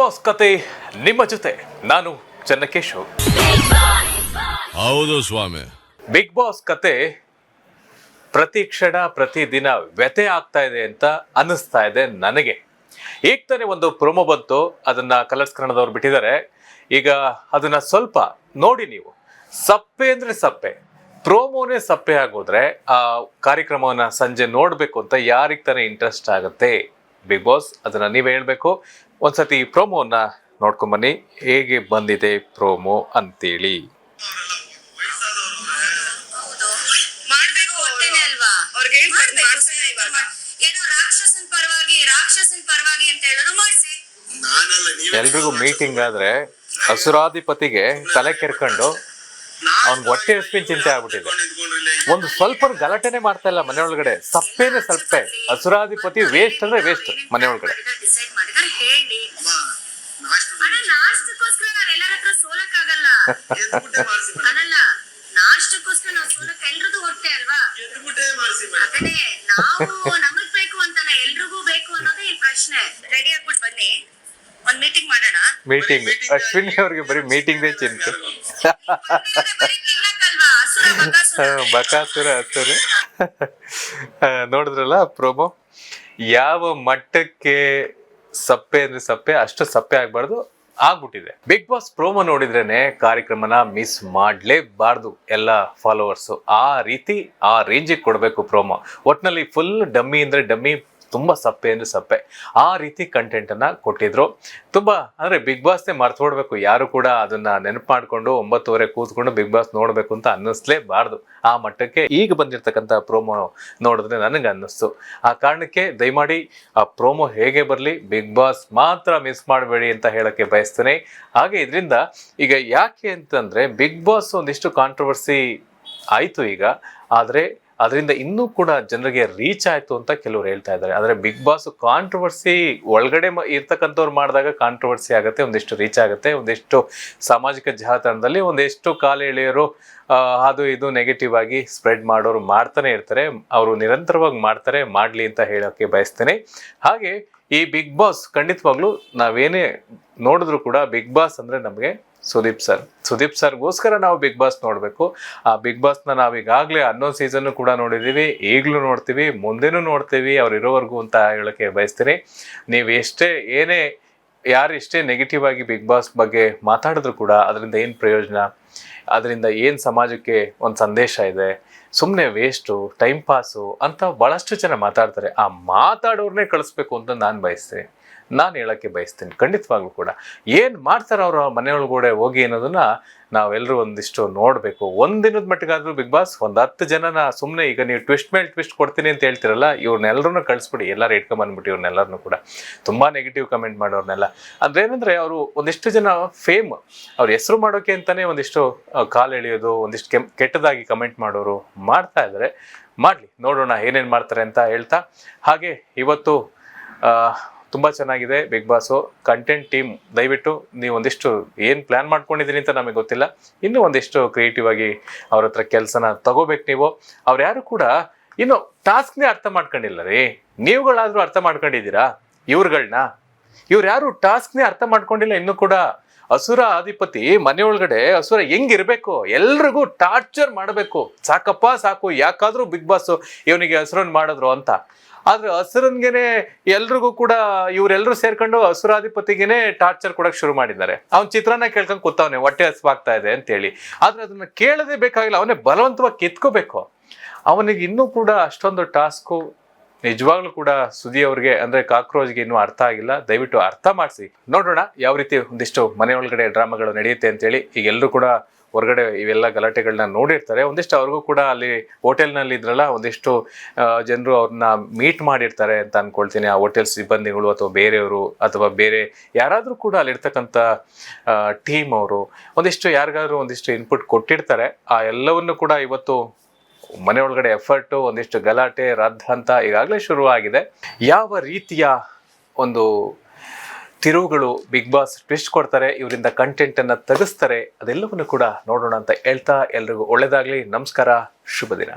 Boss ಕತೆ ನಿಮ್ಮ ಜೊತೆ. ನಾನು ಚನ್ನಕೇಶವ್. ಹೌದು ಸ್ವಾಮಿ. ಬಿಗ್ ಬಾಸ್ ಕತೆ ಪ್ರತಿ ಕ್ಷಣ ಪ್ರತಿ ದಿನ ವ್ಯಥೆ ಆಗ್ತಾ ಇದೆ ಅಂತ ಅನ್ನಿಸ್ತಾ ಇದೆ ನನಗೆ. ಈಗ ತಾನೇ ಒಂದು ಪ್ರೊಮೋ ಬಂತು ಅದನ್ನ ಕಲರ್ಸ್ ಕನ್ನಡದವ್ರು ಬಿಟ್ಟಿದ್ದಾರೆ. ಈಗ ಅದನ್ನ ಸ್ವಲ್ಪ ನೋಡಿ ನೀವು. ಸಪ್ಪೆ ಅಂದ್ರೆ ಸಪ್ಪೆ. ಪ್ರೋಮೋನೇ ಸಪ್ಪೆ ಆಗೋದ್ರೆ ಆ ಕಾರ್ಯಕ್ರಮವನ್ನ ಸಂಜೆ ನೋಡಬೇಕು ಅಂತ ಯಾರಿಗೆ ತಾನೇ ಇಂಟ್ರೆಸ್ಟ್ ಆಗುತ್ತೆ? ಬಿಗ್ ಬಾಸ್ ಅದನ್ನು ನೀವೇ ಹೇಳಬೇಕು. ಒಂದ್ಸತಿ ಈ ಪ್ರೋಮೋನ ನೋಡ್ಕೊಂಬನ್ನಿ ಹೇಗೆ ಬಂದಿದೆ ಪ್ರೋಮೋ ಅಂತೇಳಿ. ಎಲ್ರಿಗೂ ಮೀಟಿಂಗ್ ಆದ್ರೆ ಹಸುರಾಧಿಪತಿಗೆ ತಲೆ ಕೆರ್ಕೊಂಡು ಅವ್ನ್ ಹೊಟ್ಟೆ ಹಸ್ಪಿನ್ ಚಿಂತೆ ಆಗ್ಬಿಟ್ಟಿದೆ. ಒಂದು ಸ್ವಲ್ಪ ಗಲಾಟೆನೆ ಮಾಡ್ತಾ ಇಲ್ಲ ಮನೆ ಒಳಗಡೆ. ಸಪ್ಪೇನೆ ಸಪ್ಪೆ ಹಸುರಾಧಿಪತಿ ವೇಸ್ಟ್ ಅಂದ್ರೆ ವೇಸ್ಟ್ ಮನೆ ಒಂದ್ ಮೀಟಿಂಗ್ ಮಾಡೋಣ. ಮೀಟಿಂಗ್ ಅಶ್ವಿನಿ ಅವ್ರಿಗೆ ಬರೀ ಮೀಟಿಂಗ್ ಚಿಂತೆ. ಬಕಾಸುರ. ಹಸುರು ನೋಡಿದ್ರಲ್ಲ ಪ್ರೋಮೋ? ಯಾವ ಮಟ್ಟಕ್ಕೆ ಸಪ್ಪೆ ಅಂದ್ರೆ ಸಪ್ಪೆ, ಅಷ್ಟು ಸಪ್ಪೆ ಆಗ್ಬಾರ್ದು, ಆಗ್ಬಿಟ್ಟಿದೆ. ಬಿಗ್ ಬಾಸ್ ಪ್ರೋಮೋ ನೋಡಿದ್ರೇನೆ ಕಾರ್ಯಕ್ರಮನ ಮಿಸ್ ಮಾಡಲೇಬಾರ್ದು ಎಲ್ಲ ಫಾಲೋವರ್ಸ್ ಆ ರೀತಿ, ಆ ರೇಂಜಿಗೆ ಕೊಡಬೇಕು ಪ್ರೋಮೋ. ಒಟ್ನಲ್ಲಿ ಫುಲ್ ಡಮ್ಮಿ ಅಂದ್ರೆ ಡಮ್ಮಿ ತುಂಬಾ ಸಪ್ಪೆ ಅಂದ್ರೆ ಸಪ್ಪೆ ಆ ರೀತಿ ಕಂಟೆಂಟ್ ಅನ್ನ ಕೊಟ್ಟಿದ್ರು. ತುಂಬಾ ಅಂದ್ರೆ ಬಿಗ್ ಬಾಸ್ನೇ ಮರ್ತೋಡ್ಬೇಕು ಯಾರು ಕೂಡ ಅದನ್ನ ನೆನಪು ಮಾಡ್ಕೊಂಡು ಒಂಬತ್ತುವರೆ ಕೂತ್ಕೊಂಡು ಬಿಗ್ ಬಾಸ್ ನೋಡಬೇಕು ಅಂತ ಅನ್ನಿಸ್ಲೇಬಾರ್ದು. ಆ ಮಟ್ಟಕ್ಕೆ ಈಗ ಬಂದಿರತಕ್ಕಂಥ ಪ್ರೋಮೋ ನೋಡಿದ್ರೆ ನನಗೆ ಅನ್ನಿಸ್ತು. ಆ ಕಾರಣಕ್ಕೆ ದಯಮಾಡಿ ಆ ಪ್ರೋಮೋ ಹೇಗೆ ಬರಲಿ ಬಿಗ್ ಬಾಸ್ ಮಾತ್ರ ಮಿಸ್ ಮಾಡಬೇಡಿ ಅಂತ ಹೇಳಕ್ಕೆ ಬಯಸ್ತೇನೆ. ಹಾಗೆ ಇದರಿಂದ ಈಗ ಯಾಕೆ ಅಂತಂದ್ರೆ ಬಿಗ್ ಬಾಸ್ ಒಂದಿಷ್ಟು ಕಾಂಟ್ರವರ್ಸಿ ಆಯಿತು ಈಗ. ಆದ್ರೆ ಅದರಿಂದ ಇನ್ನೂ ಕೂಡ ಜನರಿಗೆ ರೀಚ್ ಆಯಿತು ಅಂತ ಕೆಲವರು ಹೇಳ್ತಾ ಇದ್ದಾರೆ. ಆದರೆ ಬಿಗ್ ಬಾಸ್ ಕಾಂಟ್ರವರ್ಸಿ ಒಳಗಡೆ ಇರ್ತಕ್ಕಂಥವ್ರು ಮಾಡಿದಾಗ ಕಾಂಟ್ರವರ್ಸಿ ಆಗುತ್ತೆ, ಒಂದಿಷ್ಟು ರೀಚ್ ಆಗುತ್ತೆ, ಒಂದಿಷ್ಟು ಸಾಮಾಜಿಕ ಜಾಲತಾಣದಲ್ಲಿ ಒಂದಿಷ್ಟು ಕಾಲ ಎಳೆಯರು ಅದು ಇದು ನೆಗೆಟಿವ್ ಆಗಿ ಸ್ಪ್ರೆಡ್ ಮಾಡೋರು ಮಾಡ್ತಾನೆ ಇರ್ತಾರೆ. ಅವರು ನಿರಂತರವಾಗಿ ಮಾಡ್ತಾರೆ, ಮಾಡ್ಲಿ ಅಂತ ಹೇಳೋಕೆ ಬಯಸ್ತೇನೆ. ಹಾಗೆ ಈ ಬಿಗ್ ಬಾಸ್ ಖಂಡಿತವಾಗ್ಲೂ ನಾವೇನೇ ನೋಡಿದ್ರು ಕೂಡ ಬಿಗ್ ಬಾಸ್ ಅಂದ್ರೆ ನಮಗೆ ಸುದೀಪ್ ಸರ್. ಸುದೀಪ್ ಸರ್ಗೋಸ್ಕರ ನಾವು ಬಿಗ್ ಬಾಸ್ ನೋಡಬೇಕು. ಆ ಬಿಗ್ ಬಾಸ್ನ ನಾವು ಈಗಾಗಲೇ ಅನ್ನೋ ಸೀಸನ್ ಕೂಡ ನೋಡಿದ್ದೀವಿ ಈಗಲೂ ನೋಡ್ತೀವಿ, ಮುಂದೆನೂ ನೋಡ್ತೀವಿ, ಅವ್ರು ಇರೋವರೆಗೂ ಅಂತ ಹೇಳೋಕ್ಕೆ ಬಯಸ್ತೀನಿ. ನೀವು ಎಷ್ಟೇ, ಏನೇ, ಯಾರು ಎಷ್ಟೇ ನೆಗೆಟಿವ್ ಆಗಿ ಬಿಗ್ ಬಾಸ್ ಬಗ್ಗೆ ಮಾತಾಡಿದ್ರು ಕೂಡ ಅದರಿಂದ ಏನು ಪ್ರಯೋಜನ? ಅದರಿಂದ ಏನು ಸಮಾಜಕ್ಕೆ ಒಂದು ಸಂದೇಶ ಇದೆ? ಸುಮ್ಮನೆ ವೇಸ್ಟು ಟೈಮ್ ಪಾಸು ಅಂತ ಭಾಳಷ್ಟು ಜನ ಮಾತಾಡ್ತಾರೆ. ಆ ಮಾತಾಡೋರ್ನೇ ಕಳಿಸ್ಬೇಕು ಅಂತ ನಾನು ಬಯಸ್ತೀನಿ. ನಾನು ಹೇಳೋಕ್ಕೆ ಬಯಸ್ತೀನಿ. ಖಂಡಿತವಾಗ್ಲೂ ಕೂಡ. ಏನು ಮಾಡ್ತಾರೆ ಅವರು ಮನೆಯೊಳಗಡೆ ಹೋಗಿ ಅನ್ನೋದನ್ನು ನಾವೆಲ್ಲರೂ ಒಂದಿಷ್ಟು ನೋಡಬೇಕು. ಒಂದಿನದ ಮಟ್ಟಿಗಾದರೂ ಬಿಗ್ ಬಾಸ್ ಒಂದು ಹತ್ತು ಜನನ ಸುಮ್ಮನೆ ಈಗ ನೀವು ಟ್ವಿಸ್ಟ್ ಮೇಲೆ ಟ್ವಿಸ್ಟ್ ಕೊಡ್ತೀನಿ ಅಂತ ಹೇಳ್ತಿರಲ್ಲ ಇವ್ರನ್ನೆಲ್ಲರೂ ಕಳಿಸ್ಬಿಡಿ. ಎಲ್ಲರೂ ಇಟ್ಕೊಂಬಂದ್ಬಿಟ್ಟು ಇವ್ರನ್ನೆಲ್ಲರನ್ನೂ ಕೂಡ. ತುಂಬ ನೆಗೆಟಿವ್ ಕಮೆಂಟ್ ಮಾಡೋರ್ನೆಲ್ಲ. ಅಂದ್ರೆ ಏನಂದರೆ ಅವರು ಒಂದಿಷ್ಟು ಜನ ಫೇಮ್ ಅವ್ರ ಹೆಸರು ಮಾಡೋಕೆ ಅಂತಲೇ ಒಂದಿಷ್ಟು ಕಾಲು ಎಳೆಯೋದು, ಒಂದಿಷ್ಟು ಕೆಟ್ಟದಾಗಿ ಕಮೆಂಟ್ ಮಾಡೋರು ಮಾಡ್ತಾ ಇದ್ದಾರೆ ಮಾಡಲಿ, ನೋಡೋಣ ಏನೇನು ಮಾಡ್ತಾರೆ ಅಂತ ಹೇಳ್ತಾ. ಹಾಗೆ ಇವತ್ತು ತುಂಬ ಚೆನ್ನಾಗಿದೆ ಬಿಗ್ ಬಾಸು ಕಂಟೆಂಟ್ ಟೀಮ್ ದಯವಿಟ್ಟು ನೀವು ಒಂದಿಷ್ಟು ಏನು ಪ್ಲ್ಯಾನ್ ಮಾಡ್ಕೊಂಡಿದ್ದೀರಿ ಅಂತ ನಮಗೆ ಗೊತ್ತಿಲ್ಲ. ಇನ್ನೂ ಒಂದಿಷ್ಟು ಕ್ರಿಯೇಟಿವ್ ಆಗಿ ಅವ್ರ ಹತ್ರ ಕೆಲಸನ ತಗೋಬೇಕು ನೀವು. ಅವ್ರು ಯಾರು ಕೂಡ ಇನ್ನು ಟಾಸ್ಕ್ನೇ ಅರ್ಥ ಮಾಡ್ಕೊಂಡಿಲ್ಲ ರೀ. ನೀವುಗಳಾದರೂ ಅರ್ಥ ಮಾಡ್ಕೊಂಡಿದ್ದೀರಾ? ಇವ್ರುಗಳನ್ನ ಇವ್ರು ಯಾರು ಟಾಸ್ಕ್ನೇ ಅರ್ಥ ಮಾಡ್ಕೊಂಡಿಲ್ಲ, ಇನ್ನೂ ಕೂಡ ಹಸುರ ಅಧಿಪತಿ ಮನೆಯೊಳಗಡೆ ಹಸುರ ಹೆಂಗಿರ್ಬೇಕು? ಎಲ್ರಿಗೂ ಟಾರ್ಚರ್ ಮಾಡಬೇಕು. ಸಾಕಪ್ಪ ಸಾಕು, ಯಾಕಾದ್ರೂ ಬಿಗ್ ಬಾಸ್ ಇವನಿಗೆ ಹಸುರನ್ ಮಾಡಿದ್ರು ಅಂತ. ಆದ್ರೆ ಹಸುರನ್ಗೆನೆ ಎಲ್ರಿಗೂ ಕೂಡ ಇವರೆಲ್ಲರೂ ಸೇರ್ಕೊಂಡು ಹಸುರಾಧಿಪತಿಗೆನೆ ಟಾರ್ಚರ್ ಕೊಡಕ್ ಶುರು ಮಾಡಿದ್ದಾರೆ. ಅವ್ನ ಚಿತ್ರನ ಕೇಳ್ಕೊಂಡ್ ಕೂತವನೆ, ಹೊಟ್ಟೆ ಹಸುವಾಗ್ತಾ ಇದೆ ಅಂತೇಳಿ. ಆದ್ರೆ ಅದನ್ನ ಕೇಳದೆ ಬೇಕಾಗಿಲ್ಲ, ಅವನೇ ಬಲವಂತವಾಗಿ ಕಿತ್ಕೋಬೇಕು. ಅವನಿಗೆ ಇನ್ನೂ ಕೂಡ ಅಷ್ಟೊಂದು ಟಾಸ್ಕು ನಿಜವಾಗ್ಲೂ ಕೂಡ ಸುದಿ ಅವ್ರಿಗೆ ಅಂದ್ರೆ ಕಾಕ್ರೋಚ್ಗೆ ಇನ್ನೂ ಅರ್ಥ ಆಗಿಲ್ಲ. ದಯವಿಟ್ಟು ಅರ್ಥ ಮಾಡಿಸಿ. ನೋಡೋಣ, ಯಾವ ರೀತಿ ಒಂದಿಷ್ಟು ಮನೆ ಒಳಗಡೆ ಡ್ರಾಮಾಗಳು ನಡೆಯುತ್ತೆ ಅಂತೇಳಿ ಈಗ ಎಲ್ಲರೂ ಕೂಡ ಹೊರಗಡೆ ಇವೆಲ್ಲ ಗಲಾಟೆಗಳನ್ನ ನೋಡಿರ್ತಾರೆ. ಒಂದಿಷ್ಟು ಅವ್ರಿಗೂ ಕೂಡ ಅಲ್ಲಿ ಹೋಟೆಲ್ನಲ್ಲಿ ಇದ್ರಲ್ಲ, ಒಂದಿಷ್ಟು ಜನರು ಅವ್ರನ್ನ ಮೀಟ್ ಮಾಡಿರ್ತಾರೆ ಅಂತ ಅನ್ಕೊಳ್ತೀನಿ. ಆ ಹೋಟೆಲ್ ಸಿಬ್ಬಂದಿಗಳು ಅಥವಾ ಬೇರೆಯವರು ಅಥವಾ ಬೇರೆ ಯಾರಾದರೂ ಕೂಡ ಅಲ್ಲಿರ್ತಕ್ಕಂಥ ಟೀಮ್ ಅವರು ಒಂದಿಷ್ಟು ಯಾರಿಗಾದರೂ ಒಂದಿಷ್ಟು ಇನ್ಪುಟ್ ಕೊಟ್ಟಿರ್ತಾರೆ. ಆ ಎಲ್ಲವನ್ನು ಕೂಡ ಇವತ್ತು ಮನೆ ಒಳಗಡೆ ಎಫರ್ಟು ಒಂದಿಷ್ಟು ಗಲಾಟೆ, ರದ್ದ ಅಂತ ಈಗಾಗಲೇ ಶುರುವಾಗಿದೆ. ಯಾವ ರೀತಿಯ ಒಂದು ತಿರುವುಗಳು ಬಿಗ್ ಬಾಸ್ ಟ್ವಿಸ್ಟ್ ಕೊಡ್ತಾರೆ, ಇವರಿಂದ ಕಂಟೆಂಟ್ ಅನ್ನ ತೆಗೆಸ್ತಾರೆ, ಅದೆಲ್ಲವನ್ನು ಕೂಡ ನೋಡೋಣ ಅಂತ ಹೇಳ್ತಾ ಎಲ್ರಿಗೂ ಒಳ್ಳೆಯದಾಗಲಿ ನಮಸ್ಕಾರ, ಶುಭ ದಿನ.